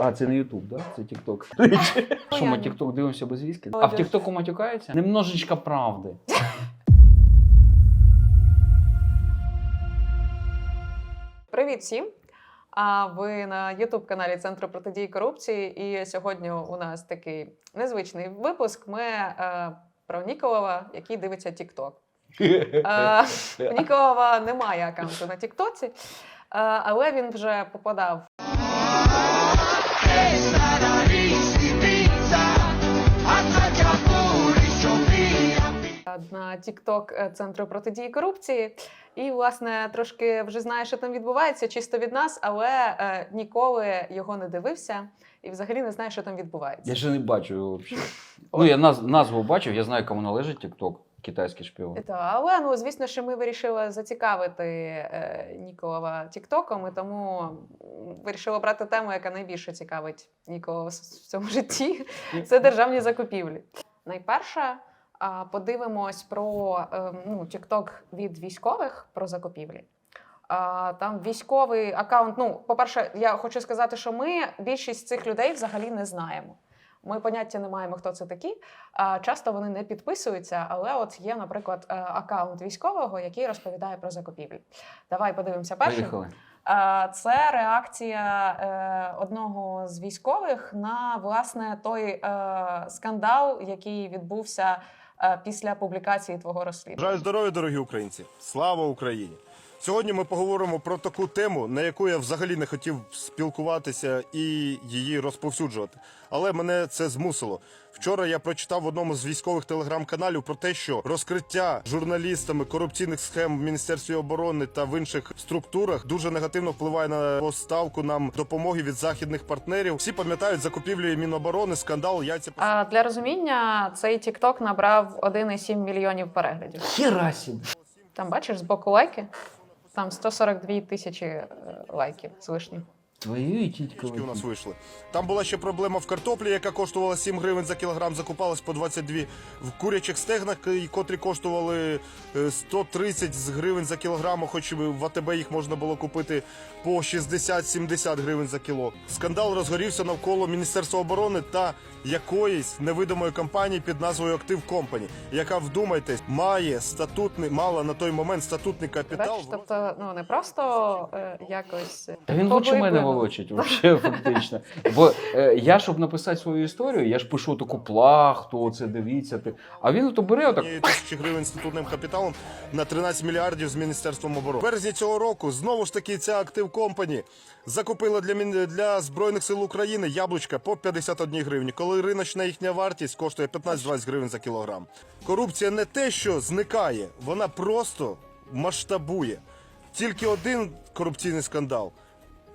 А, це не Ютуб, да? Це Тікток. Що ми Тікток дивимося без віскі? А в Тіктоку матюкаються? Немножечко правди. Привіт всім! А ви на youtube каналі Центру протидії корупції. І сьогодні у нас такий незвичний випуск. Ми е, про Ніколова, який дивиться TikTok. Е, Ніколова немає аккаунту на Тіктоці, е, але він вже попадав на TikTok Центру протидії корупції. І, власне, трошки вже знає, що там відбувається, чисто від нас, але е, ніколи його не дивився і взагалі не знає, що там відбувається. Я ще не бачу його взагалі. Ну, я наз, назву бачив, я знаю, кому належить Тікток, китайський шпіон. Та, але ну звісно, що ми вирішили зацікавити е, Ніколова Тіктоком, і тому м, вирішили брати тему, яка найбільше цікавить Ніколова в с- в цьому житті. Це державні закупівлі. Найперше а, подивимось про е, ну, від військових про закупівлі. Там військовий аккаунт. Ну, по-перше, я хочу сказати, що ми більшість цих людей взагалі не знаємо. Ми поняття не маємо, хто це такі. Часто вони не підписуються, але от є, наприклад, е, аккаунт військового, який розповідає про закупівлі. Давай подивимося першим. Поїхали. Е, Це реакція е, одного з військових на власне той е, скандал, який відбувся після публікації твого розслідування. Бажаю здоров'я, дорогі українці! Слава Україні! Сьогодні ми поговоримо про таку тему, на яку я взагалі не хотів спілкуватися і її розповсюджувати. Але мене це змусило. Вчора я прочитав в одному з військових телеграм-каналів про те, що розкриття журналістами корупційних схем в Міністерстві оборони та в інших структурах дуже негативно впливає на поставку нам допомоги від західних партнерів. Всі пам'ятають закупівлі Міноборони, скандал, яйця. А для розуміння цей TikTok набрав 1,7 мільйонів переглядів. Херасі. Там бачиш збоку лайки. Там 142 тисячі е, лайків з лишнім. Твої Трішки у нас вийшли. Там була ще проблема в картоплі, яка коштувала 7 гривень за кілограм, закупалась по 22. В курячих стегнах, котрі коштували е, 130 з гривень за кілограм, хоч в АТБ їх можна було купити по 60-70 гривень за кіло. Скандал розгорівся навколо Міністерства оборони та якоїсь невидимої компанії під назвою Актив Компані, яка, вдумайтесь, має статутний, мала на той момент статутний капітал. Бачиш, тобто, ну не просто е, якось. Та він лучше мене. Волочить, вообще, фактично. Бо е, я, щоб написати свою історію, я ж пишу таку плахту, це дивіться. Ти. А він то бере отак. однієї тисячі гривень статутним капіталом на 13 мільярдів з міністерством оборони. В березні цього року знову ж таки ця актив компані закупила для мін- для збройних сил України яблучка по 51 гривні, коли риночна їхня вартість коштує 15-20 гривень за кілограм. Корупція не те, що зникає, вона просто масштабує. Тільки один корупційний скандал.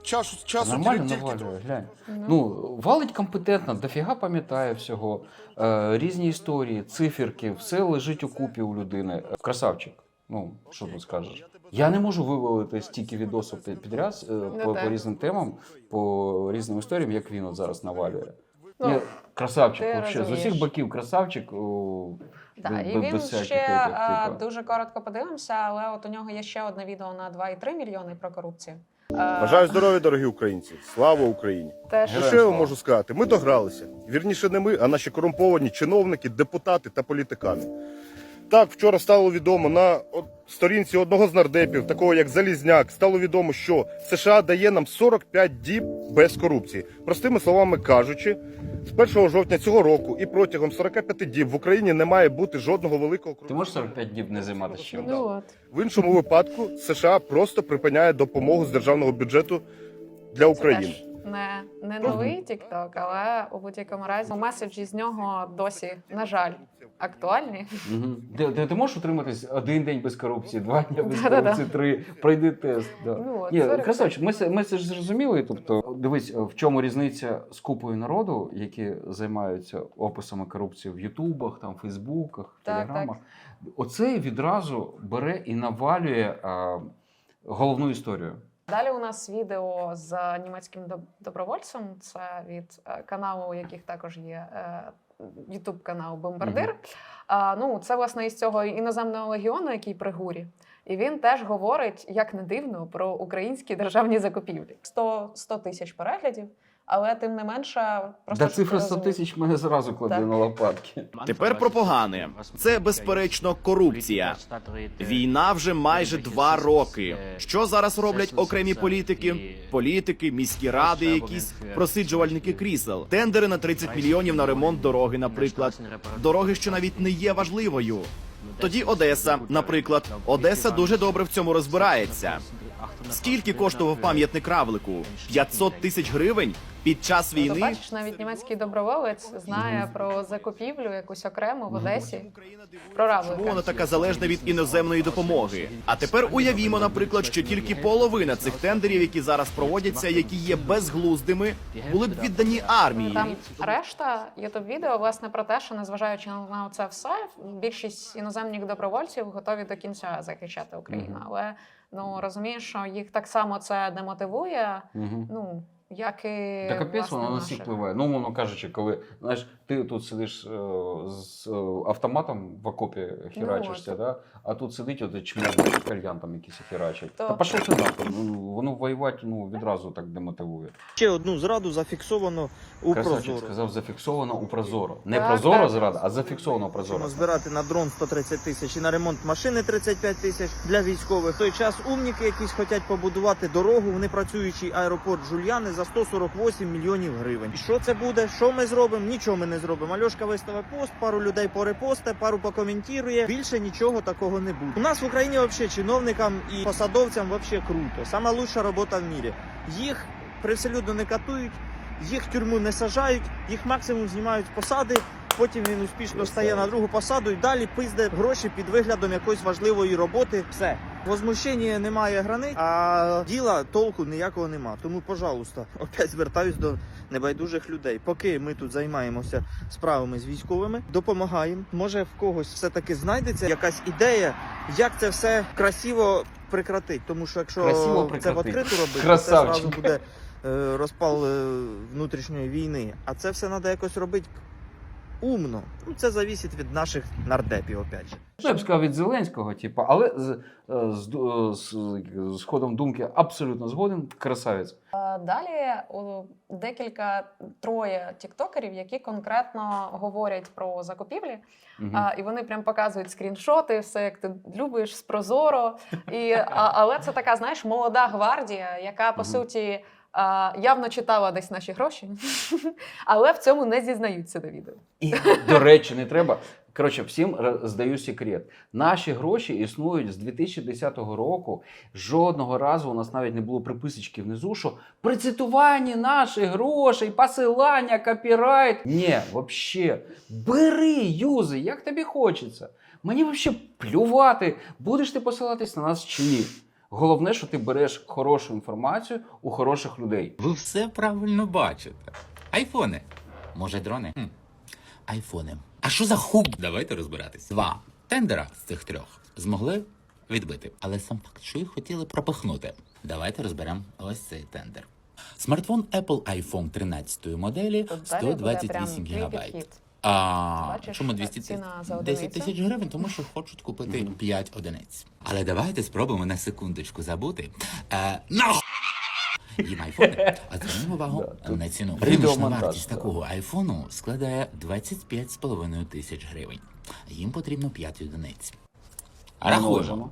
Часу часу Нормально тільки навалює, глянь. Ну, валить компетентно, дофіга пам'ятає всього. Е, різні історії, циферки, все лежить у купі у людини. Е, Красавчик. Ну, що тут скажеш? Я не можу вивалити стільки відосів під- підряд е, по, так. по різним темам, по різним історіям, як він от зараз навалює. Ну, Ні, красавчик, ти вообще, з усіх боків красавчик. О, Да, без- і без- він без всяких ще этих, а, типа. дуже коротко подивимося, але от у нього є ще одне відео на 2,3 мільйони про корупцію. Е, Бажаю здоров'я, дорогі українці! Слава Україні! Теж Ну, що я вам можу сказати? Ми догралися. Вірніше, не ми, а наші корумповані чиновники, депутати та політикани. Так, вчора стало відомо на сторінці одного з нардепів, такого як Залізняк, стало відомо, що США дає нам 45 діб без корупції. Простими словами кажучи, з 1 жовтня цього року і протягом 45 діб в Україні не має бути жодного великого Ти можеш 45 діб не займати чим? Ну от. В іншому випадку США просто припиняє допомогу з державного бюджету для України. Не, не новий TikTok, але у будь-якому разі меседжі з нього досі, на жаль, актуальні. Угу. Ти, ти, ти можеш утриматись один день без корупції, два дні без корупції, три. Пройди тест. Да. Ну, от, Ні, 40. красавчик, ми, це- ми це ж зрозуміли. Тобто, дивись, в чому різниця з купою народу, які займаються описами корупції в Ютубах, там, Фейсбуках, Так, Телеграмах. Оце відразу бере і навалює а, головну історію. Далі у нас відео з німецьким добровольцем. Це від е, каналу, у яких також є Ютуб канал Бомбардир. А, ну, це власне із цього іноземного легіону, який при гурі. І він теж говорить, як не дивно, про українські державні закупівлі. 100, 100 тисяч переглядів. Але тим не менше, просто Да цифра 100 тисяч мене зразу кладе на лопатки. Тепер про погане. Це безперечно корупція. Війна вже майже два роки. Що зараз роблять окремі політики? Політики, міські ради, якісь просиджувальники крісел, тендери на 30 мільйонів на ремонт дороги, наприклад. Дороги, що навіть не є важливою. Тоді Одеса, наприклад, Одеса дуже добре в цьому розбирається. Скільки коштував пам'ятник равлику? 500 тисяч гривень під час Ну, то війни. бачиш, навіть німецький доброволець знає про закупівлю якусь окрему в Одесі. Про равлика. Чому вона така залежна від іноземної допомоги? А тепер уявімо, наприклад, що тільки половина цих тендерів, які зараз проводяться, які є безглуздими, були б віддані армії. Там решта ютуб відео власне про те, що незважаючи на це все, більшість іноземних добровольців готові до кінця захищати Україну. Але ну розумієш, що їх так само це демотивує. Угу. Ну як і так капець воно на всіх впливає. Ну, воно кажучи, коли знаєш, ти тут сидиш з е, автоматом в окопі херачишся, от. да? а тут сидить от чмер кальян там якийсь херачить. То- Та пішов ти нахуй. Ну, воно воювати ну, відразу так демотивує. Ще одну зраду зафіксовано у Красавчик Прозоро. сказав зафіксовано у Прозоро. Не Так, Прозоро так. зрада, а зафіксовано у Прозоро. Можемо збирати на дрон 130 тисяч і на ремонт машини 35 тисяч для військових. В той час умніки якісь хочуть побудувати дорогу в непрацюючий аеропорт Жульяни за 148 мільйонів гривень. І що це буде? Що ми зробимо? Нічого ми не зробимо. Альошка виставить пост, пару людей порепосте, пару покоментує. Більше нічого такого не буде. У нас в Україні взагалі чиновникам і посадовцям взагалі круто. Сама лучша робота в мірі. Їх привселюдно не катують. Їх в тюрму не сажають, їх максимум знімають з посади. Потім він успішно стає на другу посаду і далі пизде гроші під виглядом якоїсь важливої роботи. Все возмущення немає границь, а діла толку ніякого нема. Тому, пожалуйста, опять звертаюсь до небайдужих людей. Поки ми тут займаємося справами з військовими, допомагаємо. Може, в когось все таки знайдеться якась ідея, як це все красиво прекратить. Тому що якщо Красиво це в відкриту робити, то це зразу буде е, розпал е, внутрішньої війни. А це все треба якось робити умно. Ну, це залежить від наших нардепів, опять же. Ну, я б сказав від Зеленського, типу, але з, е, з, з, з ходом думки абсолютно згоден. Красавець. Далі у декілька троє тіктокерів, які конкретно говорять про закупівлі. Мгм. А, і вони прям показують скріншоти, все як ти любиш з Прозоро. І, а, але це така, знаєш, молода гвардія, яка по Мгм. суті явно читала десь наші гроші, але в цьому не зізнаються до відео. І, до речі, не треба. Коротше, всім р- здаю секрет. Наші гроші існують з 2010 року. Жодного разу у нас навіть не було приписочки внизу, що при цитуванні наших грошей, посилання, копірайт. Ні, взагалі, бери, юзи, як тобі хочеться. Мені взагалі плювати, будеш ти посилатись на нас чи ні. Головне, що ти береш хорошу інформацію у хороших людей. Ви все правильно бачите. Айфони. Може, дрони? Хм. Айфони. А що за хук? Давайте розбиратись. Два тендера з цих трьох змогли відбити. Але сам факт, що їх хотіли пропихнути. Давайте розберемо ось цей тендер. Смартфон Apple iPhone 13 моделі Тут далі буде 128 твій гігабайт. А Бачиш, чому е, 200 ціна за 10 тисяч гривень, тому що хочуть купити 5 одиниць. Але давайте спробуємо на секундочку забути. Е, нах! Їм айфони. А звернемо увагу Да, на ціну. Риночна вартість такого айфону складає 25,5 тисяч гривень. Їм потрібно 5 одиниць. Рахуємо.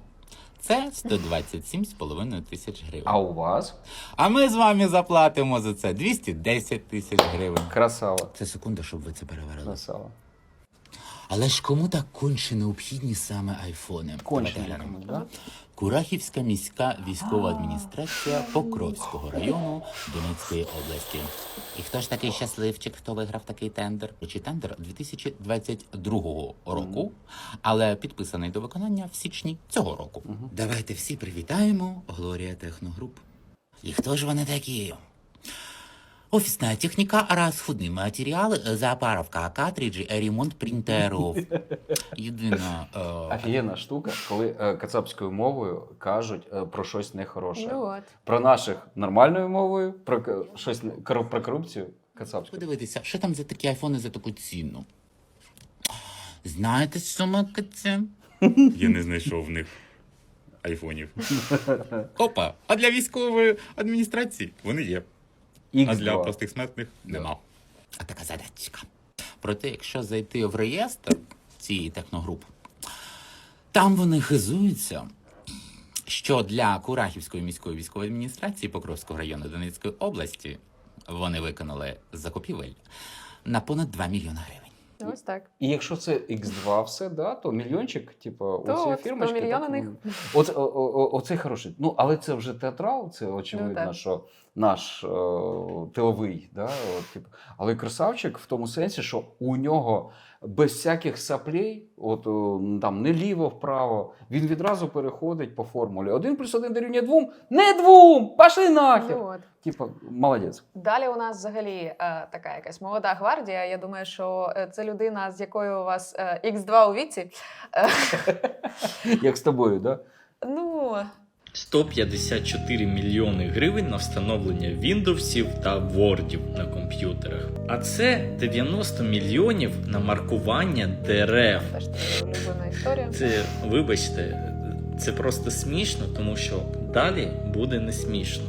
Це 127,5 тисяч гривень. А у вас А ми з вами заплатимо за це 210 тисяч гривень. красава. Це секунда, щоб ви це переварили. Красава. Але ж кому так конче необхідні саме айфони? Конче Давайте глянемо. да? Курахівська міська військова адміністрація Покровського району Донецької області. І хто ж такий щасливчик, хто виграв такий тендер? Чи тендер 2022 року, але підписаний до виконання в січні цього року. Давайте всі привітаємо Глорія Техногруп. І хто ж вони такі? Офисная техника, расходные материалы, заправка картриджей, ремонт принтеров. Єдина е, Офігенна штука, коли е, кацапською мовою кажуть е, про щось нехороше. Ну от. Про наших нормальною мовою, про к- щось не- кор- про корупцію кацапською. подивитися, що там за такі айфони за таку ціну. Знаєте, що макаться? Я не знайшов в них айфонів. Опа, а для військової адміністрації вони є. А для простих смертних нема. А така задачка. Проте, якщо зайти в реєстр цієї техногруп, там вони хизуються, що для Курахівської міської військової адміністрації Покровського району Донецької області вони виконали закупівель на понад 2 мільйони гривень. Ось так. І якщо це X2 все, да, то мільйончик, типу, у цієї фірмочки. то так, них. ну, Оце, о, о, оце хороший. Ну, але це вже театрал, це очевидно, Ну, що наш о, тиловий. Да, от, типу. Але красавчик в тому сенсі, що у нього без всяких саплей, от там не ліво, вправо, він відразу переходить по формулі. Один плюс один дорівнює двом, не двом! Пошли нахер! Ну, от. Типа, молодець. Далі у нас взагалі е, така якась молода гвардія. Я думаю, що е, це людина, з якою у вас е, X2 у віці. Е, Як з тобою, да? ну, 154 мільйони гривень на встановлення Віндовсів та Вордів на комп'ютерах. А це 90 мільйонів на маркування дерев. Це, вибачте, це просто смішно, тому що далі буде не смішно.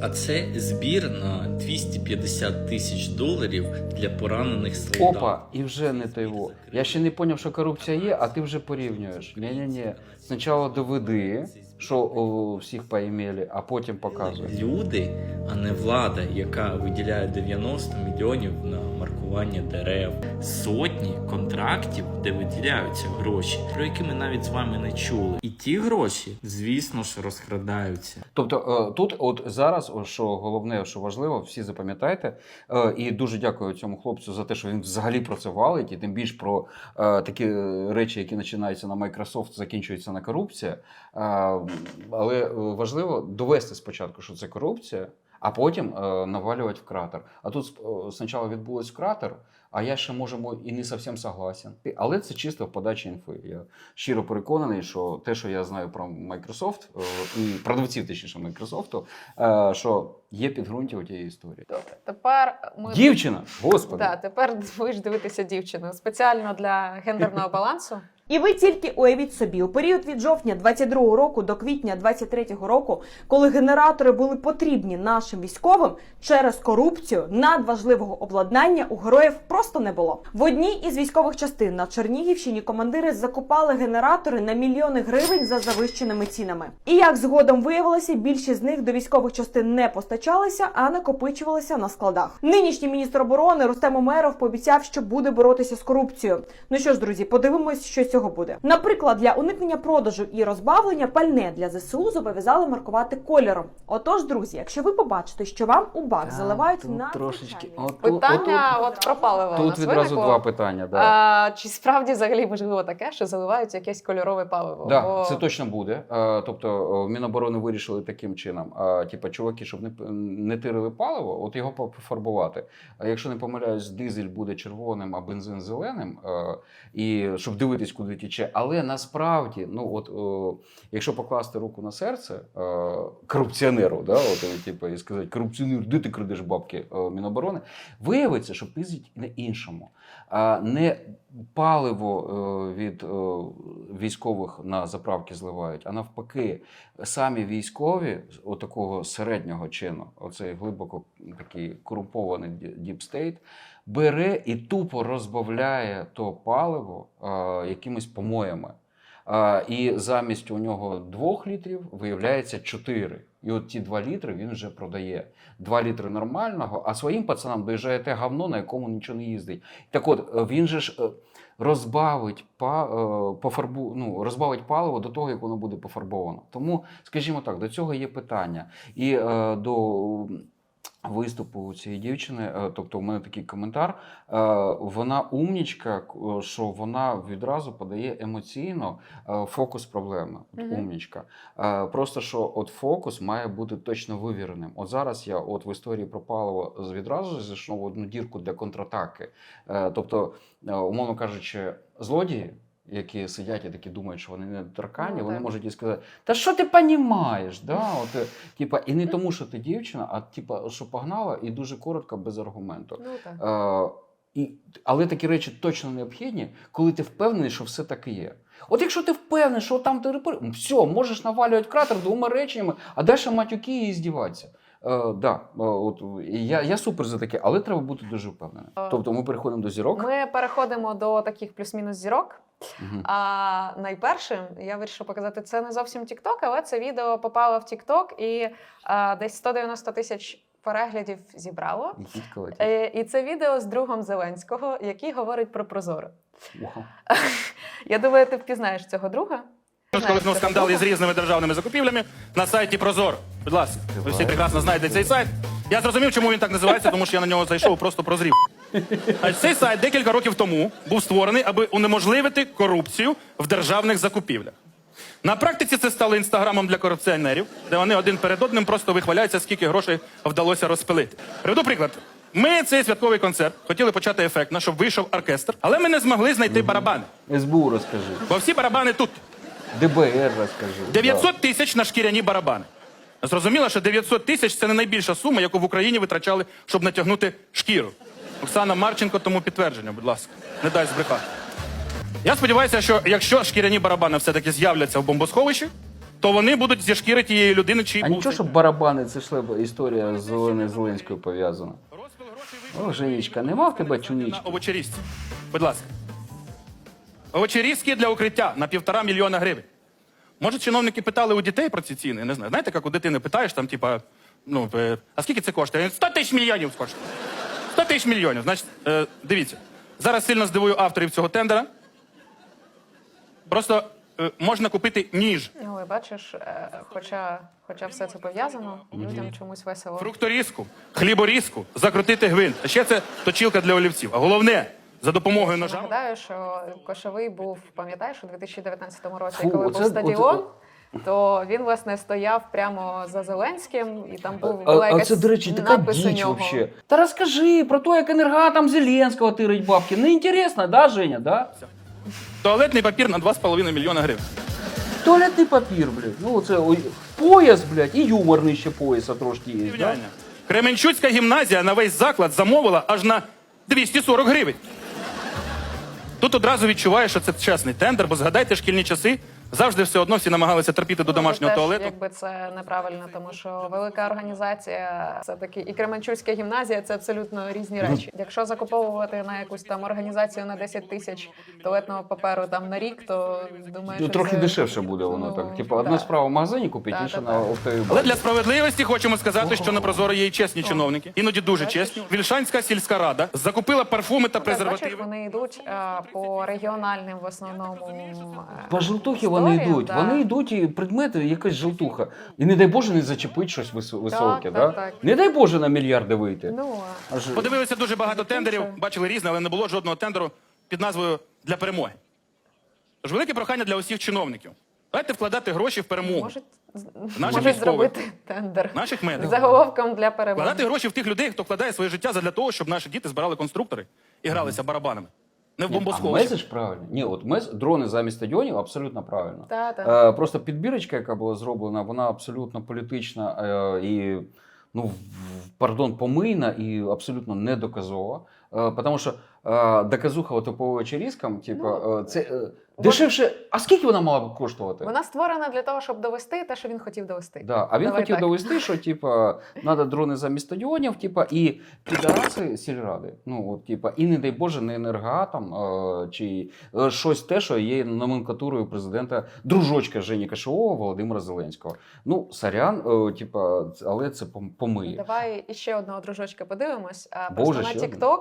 А це збір на 250 тисяч доларів для поранених солдат. Опа, і вже не того. Я ще не зрозумів, що корупція є, а ти вже порівнюєш. Ні-ні-ні. Спочатку доведи, що о, всіх поімели, а потім показуй. Люди, а не влада, яка виділяє 90 мільйонів на маркування дерев, сотні контрактів, де виділяються гроші, про які ми навіть з вами не чули. І ті гроші, звісно ж, розкрадаються. Тобто е, тут, от зараз, що головне, що важливо, всі запам'ятайте. е, І дуже дякую цьому хлопцю за те, що він взагалі про це валить, і тим більш про е, такі речі, які починаються на Microsoft, закінчуються на корупція. Але е, важливо довести спочатку, що це корупція. А потім е, навалювати в кратер. А тут е, спочатку відбулось кратер, а я ще можемо і не зовсім согласен. Але це чисто в подачі інфи. Я щиро переконаний, що те, що я знаю про Microsoft, і продавців точніше Microsoft, що є підґрунтя у тієї історії. Добре. Тепер ми Дівчина, господи, Да, тепер будеш дивитися дівчину спеціально для гендерного балансу. І ви тільки уявіть собі, у період від жовтня 22 року до квітня 23 року, коли генератори були потрібні нашим військовим, через корупцію надважливого обладнання у героїв просто не було. В одній із військових частин на Чернігівщині командири закупали генератори на мільйони гривень за завищеними цінами. І як згодом виявилося, більшість з них до військових частин не постачалися, а накопичувалися на складах. Нинішній міністр оборони Рустем Умеров пообіцяв, що буде боротися з корупцією. Ну що ж, друзі, подивимось, що з цього буде. Наприклад, для уникнення продажу і розбавлення пальне для ЗСУ зобов'язали маркувати кольором. Отож, друзі, якщо ви побачите, що вам у бак заливають на трошечки. От, Питання отут- от про паливо. у тут відразу виникло. два питання. Да. А, чи справді взагалі можливо таке, що заливають якесь кольорове паливо? Да, Бо- це точно буде. Е, Тобто, в Міноборони вирішили таким чином: е, типа, чуваки, щоб не, не тирили паливо, от його пофарбувати. А якщо не помиляюсь, дизель буде червоним, а бензин зеленим, е, і щоб дивитись, куди тече. Але насправді, ну от якщо покласти руку на серце е, корупціонеру, да, от, е, типу, і сказати, корупціонер, де ти крадеш бабки е, Міноборони, виявиться, що пиздить на іншому. А не паливо е, від е, військових на заправки зливають, а навпаки, самі військові з такого середнього чину, оцей глибоко такий корумпований діпстейт, бере і тупо розбавляє то паливо е, якимись помоями. А, і замість у нього двох літрів виявляється чотири. І от ті два літри він вже продає. Два літри нормального, а своїм пацанам доїжджає те говно, на якому нічого не їздить. Так от, е, він же ж е, розбавить, па, е, пофарбу, ну, розбавить паливо до того, як воно буде пофарбовано. Тому, скажімо так, до цього є питання. І до виступу цієї дівчини, е, тобто у мене такий коментар. е, Вона умнічка, що вона відразу подає емоційно е, фокус проблеми. От Мгм. Умнічка. Е, Просто що от фокус має бути точно вивіреним. От зараз я от в історії про паливо з- відразу зайшов одну дірку для контратаки. Е, Тобто, е, умовно кажучи, злодії. Які сидять і такі думають, що вони не торкані, Ну, вони так. можуть і сказати: Та що ти понімаєш? Да? От, е, і не тому, що ти дівчина, а типа, що погнала, і дуже коротко, без аргументу. Ну, так. Е, і, але такі речі точно необхідні, коли ти впевнений, що все так і є. От якщо ти впевнений, що там ти все, можеш навалювати кратер двома реченнями, а далі матюки і здіватися. Е, да, е, от, я, я супер за таке, але треба бути дуже впевненим. Тобто ми переходимо до зірок. Ми переходимо до таких плюс-мінус зірок. Мгм. А найпершим я вирішила показати це не зовсім TikTok, але це відео попало в TikTok і а, десь 190 тисяч переглядів зібрало. Е, І це відео з другом Зеленського, який говорить про Прозоро. Вау. Я думаю, ти впізнаєш цього друга. Сколихнув Знаєш скандал із різними державними закупівлями на сайті Прозоро. Будь ласка, ви всі прекрасно знаєте цей сайт. Я зрозумів, чому він так називається, тому що я на нього зайшов просто прозрів. А цей сайт декілька років тому був створений, аби унеможливити корупцію в державних закупівлях. На практиці це стало інстаграмом для корупціонерів, де вони один перед одним просто вихваляються, скільки грошей вдалося розпилити. Приведу приклад. Ми цей святковий концерт хотіли почати ефектно, щоб вийшов оркестр, але ми не змогли знайти барабани, СБУ розкажи. бо всі барабани тут. ДБР розкажи. 900 тисяч на шкіряні барабани. Зрозуміло, що 900 тисяч це не найбільша сума, яку в Україні витрачали, щоб натягнути шкіру. Оксана Марченко тому підтвердження, будь ласка, не дай збрехати. Я сподіваюся, що якщо шкіряні барабани все-таки з'являться в бомбосховищі, то вони будуть зі шкіри тієї людини, чиї А нічого, що барабани, це ж історія з Зеленою Зеленською пов'язана. Розпил грошей О, Женечка, нема в тебе на чунічки? Будь ласка. Овочерізки для укриття на півтора мільйона гривень. Може, чиновники питали у дітей про ці ціни? Не знаю. Знаєте, як у дитини питаєш, там, типа, ну, е, а скільки це коштує? 100 тисяч мільйонів коштує. 100 тисяч мільйонів. Значить, е, дивіться. Зараз сильно здивую авторів цього тендера. Просто е, можна купити ніж, Ой, бачиш, е, хоча, хоча все це пов'язано, людям чомусь весело. фрукторізку, хліборізку, закрутити гвинт. А ще це точілка для олівців. А головне, за допомогою ножа. Нагадаю, що Кошовий був, пам'ятаєш, у 2019 році, Фу, коли оце- був стадіон, оце- то він, власне, стояв прямо за Зеленським, і там був А, була а якась це, до речі, така надпис у діч нього. вообще. Та розкажи про те, як енергатом Зеленського тирить бабки. Не інтересно, да, Женя, да? Туалетний папір на 2,5 мільйона гривень. Туалетний папір, блядь. Ну, це ой, пояс, блядь, і юмор нижче пояса трошки є. Да? Кременчуцька гімназія на весь заклад замовила аж на 240 гривень. Тут одразу відчуваєш, що це чесний тендер, бо згадайте шкільні часи, завжди все одно всі намагалися терпіти до домашнього Ну, теж, туалету. Якби це неправильно, тому що велика організація, все таки і Кременчуцька гімназія це абсолютно різні речі. Якщо закуповувати на якусь там організацію на 10 тисяч туалетного паперу там на рік, то думаю, Ну, що трохи це, дешевше буде воно ну, так. Типу, одна справа в магазині купити, інша на да. оптовій Але для справедливості хочемо сказати, що на Прозоро є і чесні чиновники, іноді дуже чесні. Вільшанська сільська рада закупила парфуми та Ну, презервативи. вони йдуть по регіональним в основному. е, По желтухі вони йдуть. да. Вони йдуть і предмети, якась желтуха. І не дай Боже не зачепить щось вис- високе, так, да? так. Не дай Боже на мільярди вийти. Ну, а- Аж... Подивилися дуже багато тендерів, бачили різне, але не було жодного тендеру під назвою для перемоги. Тож велике прохання для усіх чиновників. Давайте вкладати гроші в перемогу. можуть, Наших можуть зробити тендер Наших з медиків. заголовком для перемоги. Вкладати гроші в тих людей, хто вкладає своє життя задля того, щоб наші діти збирали конструктори і гралися барабанами. Не в Ні, а бомбосховищі. меседж правильно. Ні, от мес... дрони замість стадіонів абсолютно правильно. Та, та. Е, просто підбірочка, яка була зроблена, вона абсолютно політична е, і, ну, в- пардон, помийна і абсолютно недоказова. Е, тому що е, доказуха от по вечерізкам, типу, Ну, е, це дешевше. А скільки вона мала б коштувати? Вона створена для того, щоб довести те, що він хотів довести. Да. А він Давай хотів так. довести, що типа треба дрони замість стадіонів, типа, і підараси сільради. Ну, от, типа, і не дай Боже, не енергатом е, чи е, щось те, що є номенклатурою президента дружочка Жені Кашового Володимира Зеленського. Ну, сорян, типа, але це помиє. Давай іще одного дружочка подивимось. Боже, просто ще на TikTok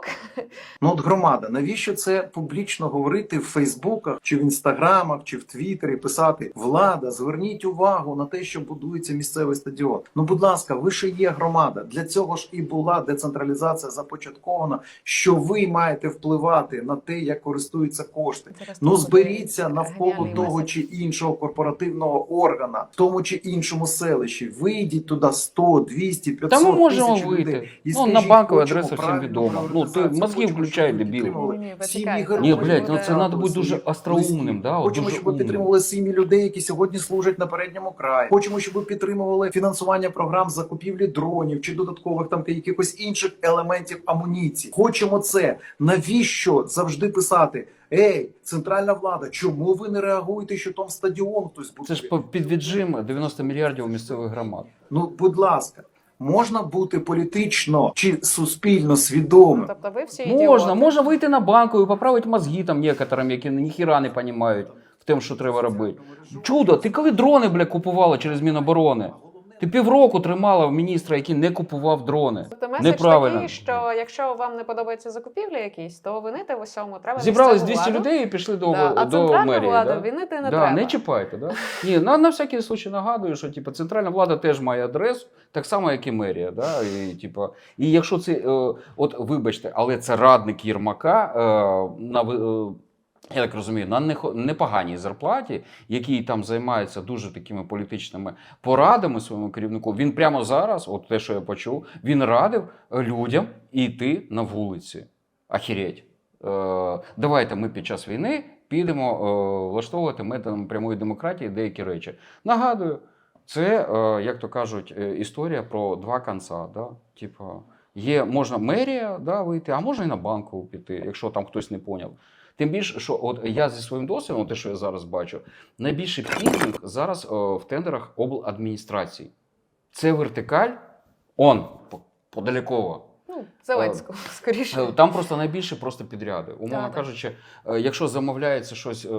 Ну от громада, навіщо це публічно говорити в Фейсбуках, чи в інстаграмах, чи в Твіттері, писати влада, зверніть увагу на те, що будується місцевий стадіон. Ну, будь ласка, ви ще є громада. Для цього ж і була децентралізація започаткована, що ви маєте впливати на те, як користуються кошти. Зараз Ну зберіться навколо того чи іншого корпоративного органа, в тому чи іншому селищі. Вийдіть туди 100, 200, 500 Та ми можемо тисяч вийти. людей. І Ну, на скажіть, банкову адресу всім відомо. Ну, ти організацію, мозги включай, дебіл. Ні, ні, сім'ї почекай. героїв, Ні, блядь, ну це треба бути дуже остроумним, да, от Хочемо, дуже щоб ви умним. підтримували сім'ї людей, які сьогодні служать на передньому краї. Хочемо, щоб ви підтримували фінансування програм закупівлі дронів чи додаткових там якихось інших елементів амуніції. Хочемо це. Навіщо завжди писати? Ей, центральна влада, чому ви не реагуєте, що там стадіон хтось буде? Це ж по- під віджим 90 мільярдів у місцевих громад. Ну, будь ласка, можна бути політично чи суспільно свідомим. Тобто ви всі Можна, ідіоти. можна вийти на банку і поправити мозги там некоторим, які ніхіра не розуміють в тим, що треба робити. Чудо, ти коли дрони, бля, купувала через Міноборони? Ти півроку тримала міністра, який не купував дрони. Тобто меседж Неправильно. такий, що якщо вам не подобаються закупівлі якісь, то винити в усьому треба Зібрались 200 владу. людей і пішли до, Да, а до центральну мерії. владу да? винити не да, треба. не чіпайте, да? Ні, на, на всякий случай нагадую, що типу, центральна влада теж має адресу, так само, як і мерія. Да? І, типу, і якщо це, е, от вибачте, але це радник Єрмака е, на е, я так розумію, на непоганій зарплаті, який там займається дуже такими політичними порадами своєму керівнику. Він прямо зараз, от те, що я почув, він радив людям йти на вулиці. Ахіреть. Е, давайте ми під час війни підемо е, влаштовувати методом прямої демократії деякі речі. Нагадую, це, е, як то кажуть, е, історія про два конца. Да? Типа, є, можна мерія да, вийти, а можна і на банку піти, якщо там хтось не поняв. Тим більше, що от я зі своїм досвідом, те, що я зараз бачу, найбільший пінг зараз о, в тендерах обладміністрації. Це вертикаль, он по- подалеково. Ну, Зеленського, скоріше. Е, Там просто найбільше просто підряди. Умовно так. кажучи, е, якщо замовляється щось е,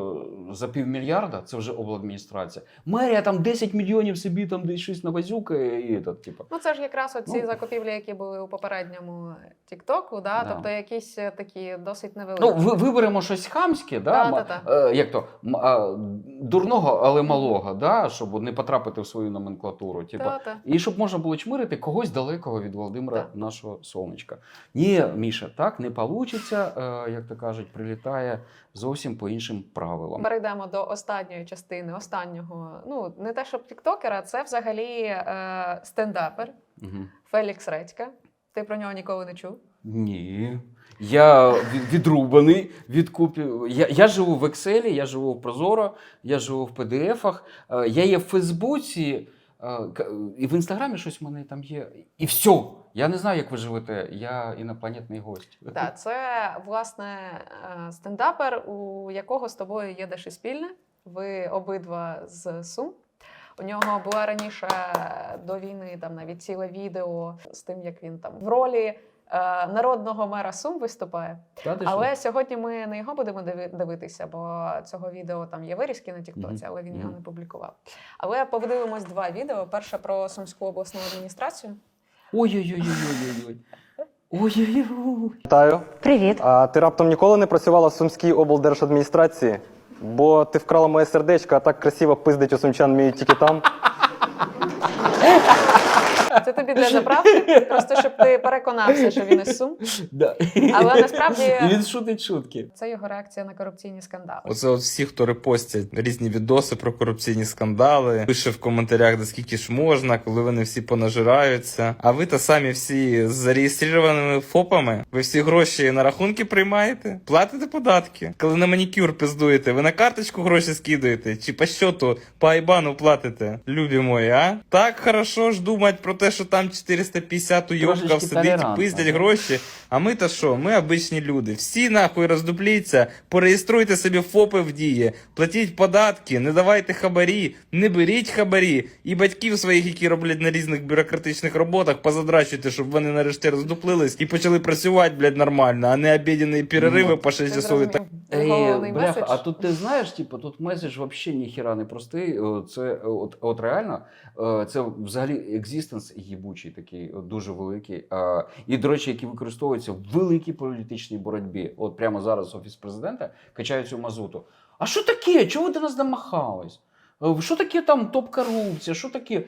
за півмільярда, це вже обладміністрація. Мерія там 10 мільйонів собі там десь щось навазюкає і так, типу. Ну, це ж якраз оці Ну. закупівлі, які були у попередньому Тіктоку, да? Да. тобто якісь е, такі досить невеликі. Ну, ви, виберемо щось хамське, да, Да, да, е, як то, дурного, але малого, да, щоб не потрапити в свою номенклатуру. Типу, Та-та. І щоб можна було чмирити когось далекого від Володимира, Так. нашого сонечка. Ні, Міша, так не вийде, як то кажуть, прилітає зовсім по іншим правилам. Перейдемо до останньої частини, останнього. Ну, не те, щоб тіктокера, це взагалі е, стендапер Угу. Фелікс Редька. Ти про нього ніколи не чув? Ні. Я відрубаний від купів. Я, я живу в Excel, я живу в Прозоро, я живу в PDF-ах, е, я є в Фейсбуці, і в Інстаграмі щось в мене там є. І все. Я не знаю, як ви живете. Я інопланетний гость. Так, це власне е, стендапер, у якого з тобою є дещо спільне. Ви обидва з Сум. У нього була раніше е, до війни там навіть ціле відео з тим, як він там в ролі е, народного мера Сум виступає. Та? Але сьогодні ми не його будемо дивитися, бо цього відео там є вирізки на Тіктоці, але він його не публікував. Але подивимось два відео: перше про Сумську обласну адміністрацію. Ой-ой-ой-ой-ой-ой. Вітаю. Привіт. А ти раптом ніколи не працювала в Сумській облдержадміністрації? Бо ти вкрала моє сердечко, а так красиво пиздить у сумчан вміють тільки там. Це тобі для заправки, просто щоб ти переконався, що він із Сум. Да. Але насправді- І він шутить шутки. Це його реакція на корупційні скандали. Оце от всі, хто репостять різні відоси про корупційні скандали, пише в коментарях, де скільки ж можна, коли вони всі понажираються. А ви та самі всі з зареєстрованими ФОПами, ви всі гроші на рахунки приймаєте, платите податки. Коли на манікюр пиздуєте, ви на карточку гроші скидуєте, чи по щоту, по айбану платите. Любі мої, а? Так хорошо ж думать про те, що там 450 уйобків сидить і пиздять гроші. А ми то що? Ми обичні люди. Всі нахуй роздупліться, пореєструйте собі ФОПи в дії, платіть податки, не давайте хабарі, не беріть хабарі. І батьків своїх, які роблять на різних бюрократичних роботах, позадрачуйте, щоб вони нарешті роздуплились і почали працювати, блядь, нормально, а не обідні перериви Ну, по 6 Ти часов. і так. Ей, бляха, а тут ти знаєш, типу, тут меседж взагалі ніхіра не простий. Це от, от реально, е, це взагалі екзистенс їбучий такий, дуже великий. А, І, до речі, який використовується в великій політичній боротьбі. От прямо зараз офіс президента качає цю мазуту. А що таке? Чого ви до нас домахались? Е, Що таке там топ-корупція? Що таке?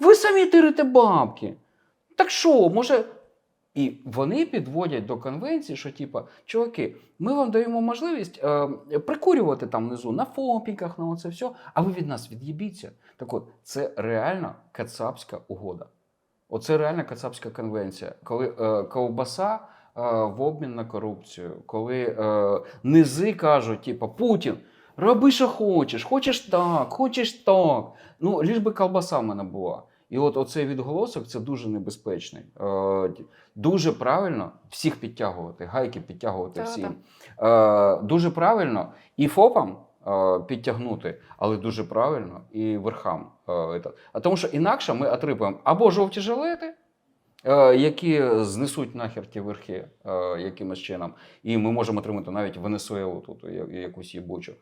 Ви самі тирите бабки. Так що, може. І вони підводять до конвенції, що типа, чуваки, ми вам даємо можливість е, прикурювати там внизу на фопіках, на оце все, а ви від нас від'їбіться. Так от, це реально кацапська угода. Оце реально кацапська конвенція, коли е, ковбаса е, в обмін на корупцію, коли е, низи кажуть, типа, Путін, роби, що хочеш, хочеш так, хочеш так. Ну, ліж би колбаса в мене була. І от оцей відголосок це дуже небезпечний. Е, дуже правильно всіх підтягувати, гайки підтягувати всім. Е, дуже правильно і ФОПам підтягнути, але дуже правильно і верхам. Е. А тому що інакше ми отримуємо або жовті жилети, е, які знесуть нахер ті верхи е, якимось чином, і ми можемо отримати навіть Венесуелу тут якусь їбучу.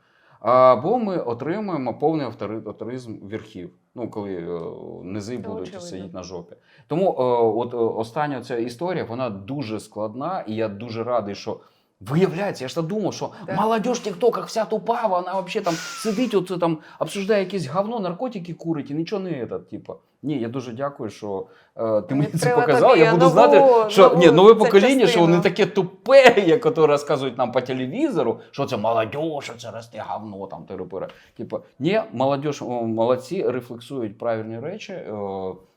Або ми отримуємо повний автори- авторизм верхів, ну коли е, низи будуть очевидно. сидіти на жопі. Тому е, от е, остання ця історія вона дуже складна, і я дуже радий, що. Виявляється, я ж так думав, що Да. молодь в тіктоках вся тупа, вона взагалі там сидить, от, там обсуждає якесь говно, наркотики курить і нічого не це, типу. Ні, я дуже дякую, що е, ти мені це показав. Я буду нову- знати, що нову ні, нове покоління, що вони таке тупе, як ото розказують нам по телевізору, що це молодь, що це росте говно, там терапира. Типу, ні, молодь, молодці, рефлексують правильні речі. Е,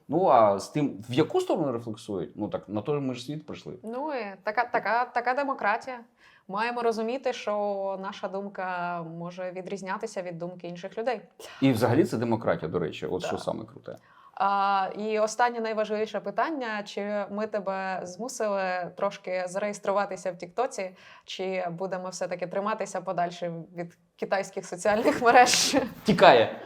ну а з тим, в яку сторону рефлексують, ну так на той ми ж світ прийшли. Ну і така, така, така демократія. Маємо розуміти, що наша думка може відрізнятися від думки інших людей. І взагалі це демократія, до речі, от Да. що саме круте. А, і останнє найважливіше питання: чи ми тебе змусили трошки зареєструватися в Тіктоці, чи будемо все-таки триматися подальше від китайських соціальних мереж? Тікає.